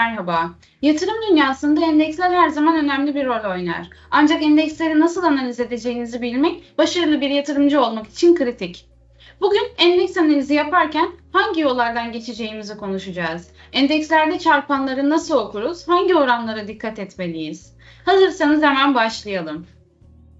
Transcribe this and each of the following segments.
merhaba. Yatırım dünyasında endeksler her zaman önemli bir rol oynar. Ancak endeksleri nasıl analiz edeceğinizi bilmek, başarılı bir yatırımcı olmak için kritik. Bugün endeks analizi yaparken hangi yollardan geçeceğimizi konuşacağız. Endekslerde çarpanları nasıl okuruz, hangi oranlara dikkat etmeliyiz? Hazırsanız hemen başlayalım.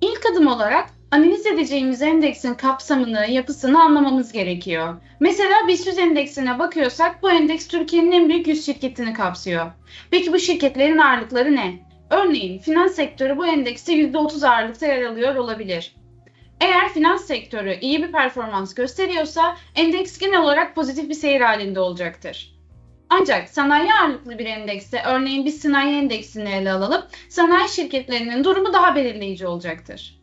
İlk adım olarak analiz edeceğimiz endeksin kapsamını, yapısını anlamamız gerekiyor. Mesela BIST 100 endeksine bakıyorsak bu endeks Türkiye'nin en büyük 100 şirketini kapsıyor. Peki bu şirketlerin ağırlıkları ne? Örneğin finans sektörü bu endekste %30 ağırlıkta yer alıyor olabilir. Eğer finans sektörü iyi bir performans gösteriyorsa endeks genel olarak pozitif bir seyir halinde olacaktır. Ancak sanayi ağırlıklı bir endekste, örneğin biz sanayi endeksini ele alalım, sanayi şirketlerinin durumu daha belirleyici olacaktır.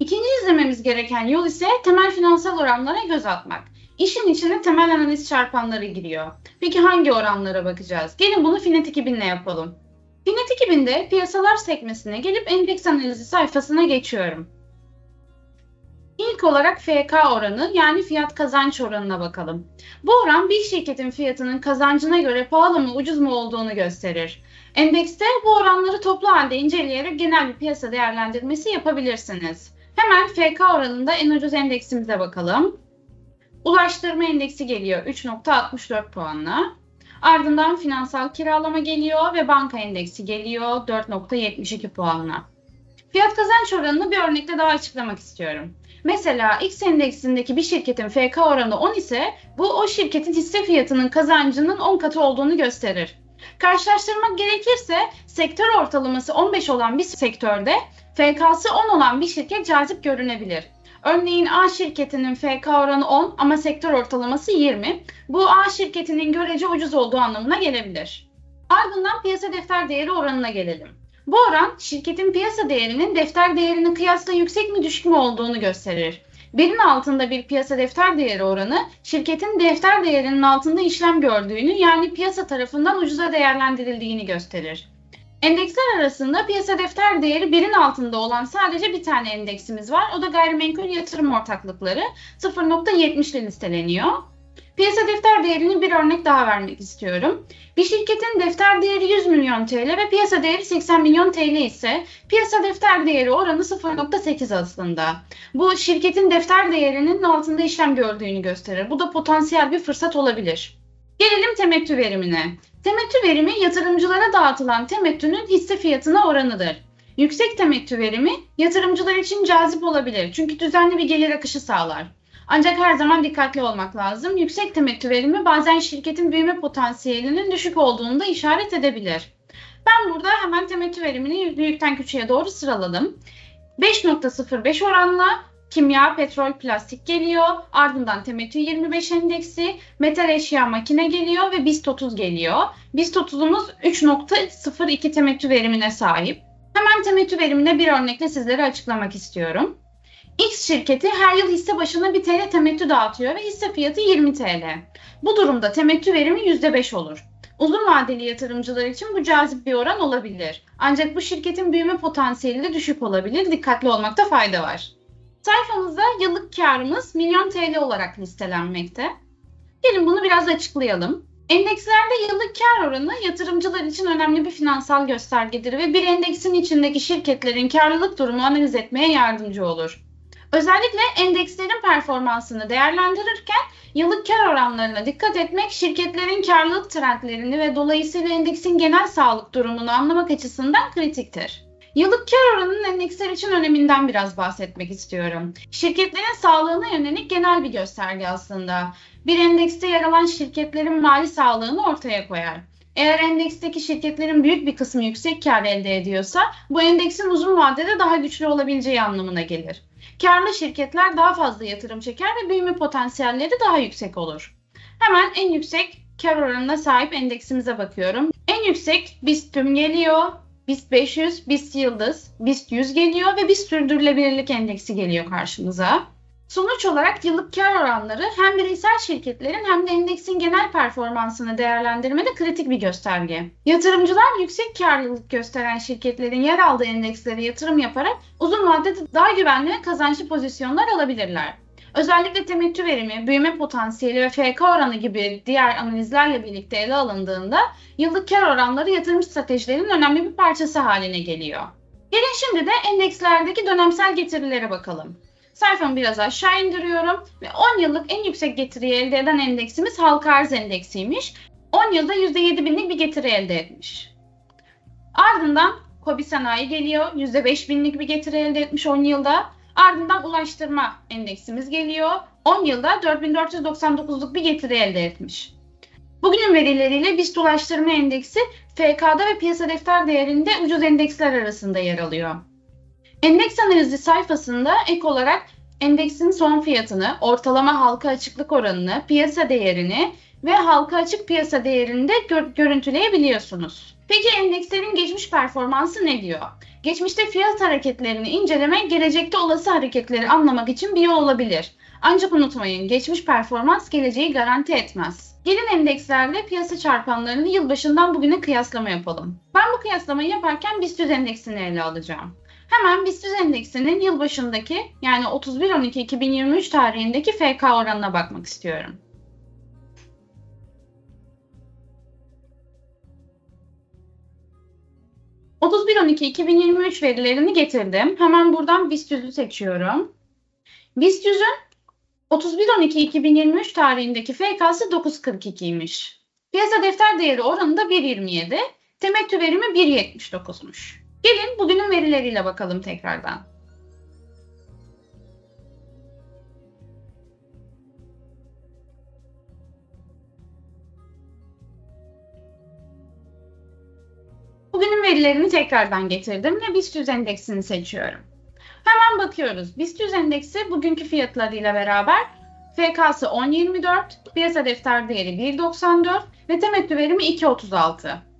İkinci izlememiz gereken yol ise temel finansal oranlara göz atmak. İşin içine temel analiz çarpanları giriyor. Peki hangi oranlara bakacağız? Gelin bunu Finet 2000'le yapalım. Finet 2000'de piyasalar sekmesine gelip endeks analizi sayfasına geçiyorum. İlk olarak FK oranı yani fiyat kazanç oranına bakalım. Bu oran bir şirketin fiyatının kazancına göre pahalı mı ucuz mu olduğunu gösterir. Endekste bu oranları toplu halde inceleyerek genel bir piyasa değerlendirmesi yapabilirsiniz. Hemen FK oranında en ucuz endeksimize bakalım. Ulaştırma endeksi geliyor 3.64 puanla. Ardından finansal kiralama geliyor ve banka endeksi geliyor 4.72 puanla. Fiyat kazanç oranını bir örnekle daha açıklamak istiyorum. Mesela X endeksindeki bir şirketin FK oranı 10 ise bu o şirketin hisse fiyatının kazancının 10 katı olduğunu gösterir. Karşılaştırmak gerekirse sektör ortalaması 15 olan bir sektörde FK'sı 10 olan bir şirket cazip görünebilir. Örneğin A şirketinin FK oranı 10 ama sektör ortalaması 20. Bu A şirketinin görece ucuz olduğu anlamına gelebilir. Ardından piyasa defter değeri oranına gelelim. Bu oran şirketin piyasa değerinin defter değerine kıyasla yüksek mi düşük mü olduğunu gösterir. Birin altında bir piyasa defter değeri oranı şirketin defter değerinin altında işlem gördüğünü yani piyasa tarafından ucuza değerlendirildiğini gösterir. Endeksler arasında piyasa defter değeri birin altında olan sadece bir tane endeksimiz var. O da gayrimenkul yatırım ortaklıkları 0.70 ile listeleniyor. Piyasa defter değerini bir örnek daha vermek istiyorum. Bir şirketin defter değeri 100 milyon TL ve piyasa değeri 80 milyon TL ise piyasa defter değeri oranı 0.8 aslında. Bu şirketin defter değerinin altında işlem gördüğünü gösterir. Bu da potansiyel bir fırsat olabilir. Gelelim temettü verimine. Temettü verimi yatırımcılara dağıtılan temettünün hisse fiyatına oranıdır. Yüksek temettü verimi yatırımcılar için cazip olabilir çünkü düzenli bir gelir akışı sağlar. Ancak her zaman dikkatli olmak lazım. Yüksek temettü verimi bazen şirketin büyüme potansiyelinin düşük olduğunu da işaret edebilir. Ben burada hemen temettü verimini büyükten küçüğe doğru sıraladım. 5.05 oranla kimya, petrol, plastik geliyor. Ardından temettü 25 endeksi, metal eşya makine geliyor ve BIST 30 geliyor. BIST 30'umuz 3.02 temettü verimine sahip. Hemen temettü verimine bir örnekle sizlere açıklamak istiyorum. X şirketi her yıl hisse başına 1 TL temettü dağıtıyor ve hisse fiyatı 20 TL. Bu durumda temettü verimi %5 olur. Uzun vadeli yatırımcılar için bu cazip bir oran olabilir. Ancak bu şirketin büyüme potansiyeli de düşük olabilir. Dikkatli olmakta fayda var. Sayfamızda yıllık karımız milyon TL olarak listelenmekte. Gelin bunu biraz açıklayalım. Endekslerde yıllık kar oranı yatırımcılar için önemli bir finansal göstergedir ve bir endeksin içindeki şirketlerin karlılık durumunu analiz etmeye yardımcı olur. Özellikle endekslerin performansını değerlendirirken yıllık kar oranlarına dikkat etmek şirketlerin karlılık trendlerini ve dolayısıyla endeksin genel sağlık durumunu anlamak açısından kritiktir. Yıllık kar oranının endeksler için öneminden biraz bahsetmek istiyorum. Şirketlerin sağlığına yönelik genel bir gösterge aslında. Bir endekste yer alan şirketlerin mali sağlığını ortaya koyar. Eğer endeksteki şirketlerin büyük bir kısmı yüksek kar elde ediyorsa bu endeksin uzun vadede daha güçlü olabileceği anlamına gelir. Karlı şirketler daha fazla yatırım çeker ve büyüme potansiyelleri daha yüksek olur. Hemen en yüksek kar oranına sahip endeksimize bakıyorum. En yüksek BIST tüm geliyor, BIST 500, BIST Yıldız, BIST 100 geliyor ve BIST Sürdürülebilirlik Endeksi geliyor karşımıza. Sonuç olarak yıllık kar oranları hem bireysel şirketlerin hem de endeksin genel performansını değerlendirmede kritik bir gösterge. Yatırımcılar yüksek karlılık gösteren şirketlerin yer aldığı endekslere yatırım yaparak uzun vadede daha güvenli ve kazançlı pozisyonlar alabilirler. Özellikle temettü verimi, büyüme potansiyeli ve FK oranı gibi diğer analizlerle birlikte ele alındığında yıllık kar oranları yatırım stratejilerinin önemli bir parçası haline geliyor. Gelin şimdi de endekslerdeki dönemsel getirilere bakalım. Sayfamı biraz aşağı indiriyorum ve 10 yıllık en yüksek getiriyi elde eden endeksimiz halka arz endeksiymiş. 10 yılda %7 binlik bir getiri elde etmiş. Ardından Kobi Sanayi geliyor. %5 binlik bir getiri elde etmiş 10 yılda. Ardından ulaştırma endeksimiz geliyor. 10 yılda 4499'luk bir getiri elde etmiş. Bugünün verileriyle BIST Ulaştırma Endeksi FK'da ve piyasa defter değerinde ucuz endeksler arasında yer alıyor. Endeks analizi sayfasında ek olarak endeksin son fiyatını, ortalama halka açıklık oranını, piyasa değerini ve halka açık piyasa değerini de gör- görüntüleyebiliyorsunuz. Peki endekslerin geçmiş performansı ne diyor? Geçmişte fiyat hareketlerini incelemek gelecekte olası hareketleri anlamak için bir yol olabilir. Ancak unutmayın geçmiş performans geleceği garanti etmez. Gelin endekslerle piyasa çarpanlarını yılbaşından bugüne kıyaslama yapalım. Ben bu kıyaslamayı yaparken BIST 100 endeksini ele alacağım. Hemen BIST 100 endeksinin yılbaşındaki yani 31-12-2023 tarihindeki FK oranına bakmak istiyorum. ...31-12-2023 verilerini getirdim. Hemen buradan BIST 100'ü seçiyorum. BIST 100'ün 31-12-2023 tarihindeki FK'sı 9.42'ymiş. Piyasa defter değeri oranı da 1.27. Temettü verimi 1.79'muş. Gelin bugünün verileriyle bakalım tekrardan. Bugünün verilerini tekrardan getirdim ve BIST 100 endeksini seçiyorum. Hemen bakıyoruz. BIST 100 endeksi bugünkü fiyatlarıyla beraber FK'sı 10.24, piyasa defter değeri 1.94 ve temettü verimi 2.36.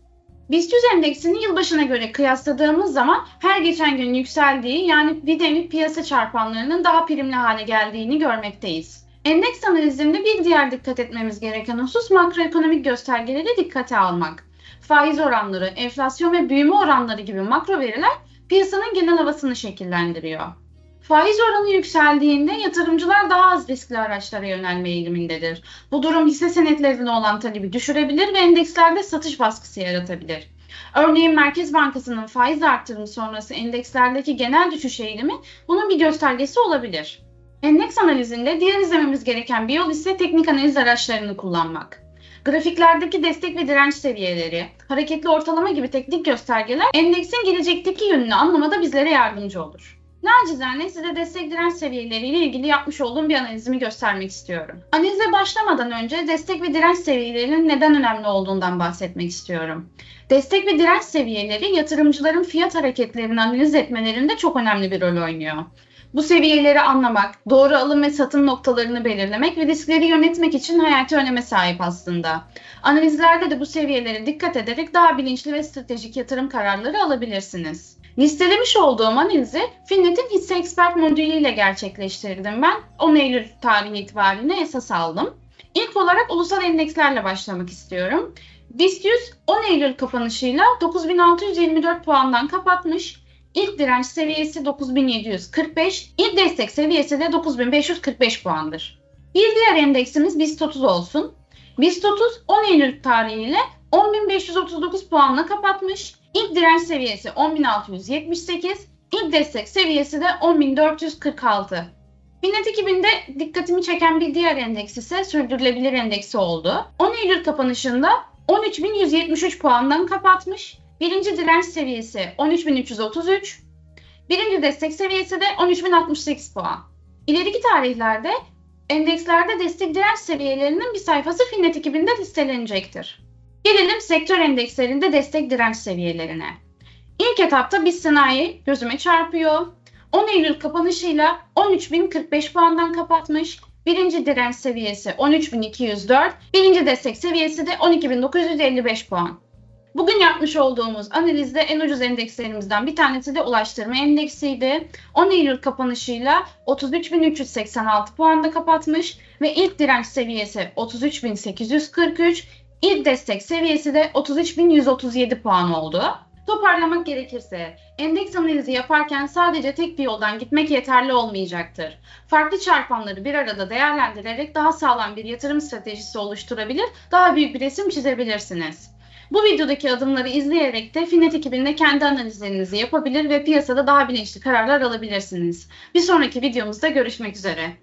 BIST 100 endeksini yılbaşına göre kıyasladığımız zaman her geçen gün yükseldiği yani bir nevi piyasa çarpanlarının daha primli hale geldiğini görmekteyiz. Endeks analizinde bir diğer dikkat etmemiz gereken husus makroekonomik göstergeleri dikkate almak. Faiz oranları, enflasyon ve büyüme oranları gibi makro veriler piyasanın genel havasını şekillendiriyor. Faiz oranı yükseldiğinde yatırımcılar daha az riskli araçlara yönelme eğilimindedir. Bu durum hisse senetlerine olan talebi düşürebilir ve endekslerde satış baskısı yaratabilir. Örneğin Merkez Bankası'nın faiz artırımı sonrası endekslerdeki genel düşüş eğilimi bunun bir göstergesi olabilir. Endeks analizinde diğer izlememiz gereken bir yol ise teknik analiz araçlarını kullanmak. Grafiklerdeki destek ve direnç seviyeleri, hareketli ortalama gibi teknik göstergeler endeksin gelecekteki yönünü anlamada bizlere yardımcı olur. Nacizane size destek direnç seviyeleriyle ilgili yapmış olduğum bir analizimi göstermek istiyorum. Analize başlamadan önce destek ve direnç seviyelerinin neden önemli olduğundan bahsetmek istiyorum. Destek ve direnç seviyeleri yatırımcıların fiyat hareketlerini analiz etmelerinde çok önemli bir rol oynuyor. Bu seviyeleri anlamak, doğru alım ve satım noktalarını belirlemek ve riskleri yönetmek için hayati öneme sahip aslında. Analizlerde de bu seviyelere dikkat ederek daha bilinçli ve stratejik yatırım kararları alabilirsiniz. Listelemiş olduğum analizi Finet'in hisse expert modülüyle gerçekleştirdim ben. 10 Eylül tarihi itibariyle esas aldım. İlk olarak ulusal endekslerle başlamak istiyorum. BIST 100 10 Eylül kapanışıyla 9624 puandan kapatmış. İlk direnç seviyesi 9745, ilk destek seviyesi de 9545 puandır. Bir diğer endeksimiz BIST 30 olsun. BIST 30 10 Eylül tarihiyle 10539 puanla kapatmış. İlk direnç seviyesi 10678, ilk destek seviyesi de 10446. Binet 2000'de dikkatimi çeken bir diğer endeks ise sürdürülebilir endeksi oldu. 10 Eylül kapanışında 13173 puandan kapatmış. Birinci direnç seviyesi 13333, birinci destek seviyesi de 13068 puan. İleriki tarihlerde endekslerde destek direnç seviyelerinin bir sayfası Finnet 2000'de listelenecektir. Gelelim sektör endekslerinde destek direnç seviyelerine. İlk etapta BIST sanayi gözüme çarpıyor. 10 Eylül kapanışıyla 13.045 puandan kapatmış. Birinci direnç seviyesi 13.204, birinci destek seviyesi de 12.955 puan. Bugün yapmış olduğumuz analizde en ucuz endekslerimizden bir tanesi de ulaştırma endeksiydi. 10 Eylül kapanışıyla 33.386 puanda kapatmış ve ilk direnç seviyesi 33.843, ilk destek seviyesi de 33.137 puan oldu. Toparlamak gerekirse, endeks analizi yaparken sadece tek bir yoldan gitmek yeterli olmayacaktır. Farklı çarpanları bir arada değerlendirerek daha sağlam bir yatırım stratejisi oluşturabilir, daha büyük bir resim çizebilirsiniz. Bu videodaki adımları izleyerek de Finet ekibinde kendi analizlerinizi yapabilir ve piyasada daha bilinçli kararlar alabilirsiniz. Bir sonraki videomuzda görüşmek üzere.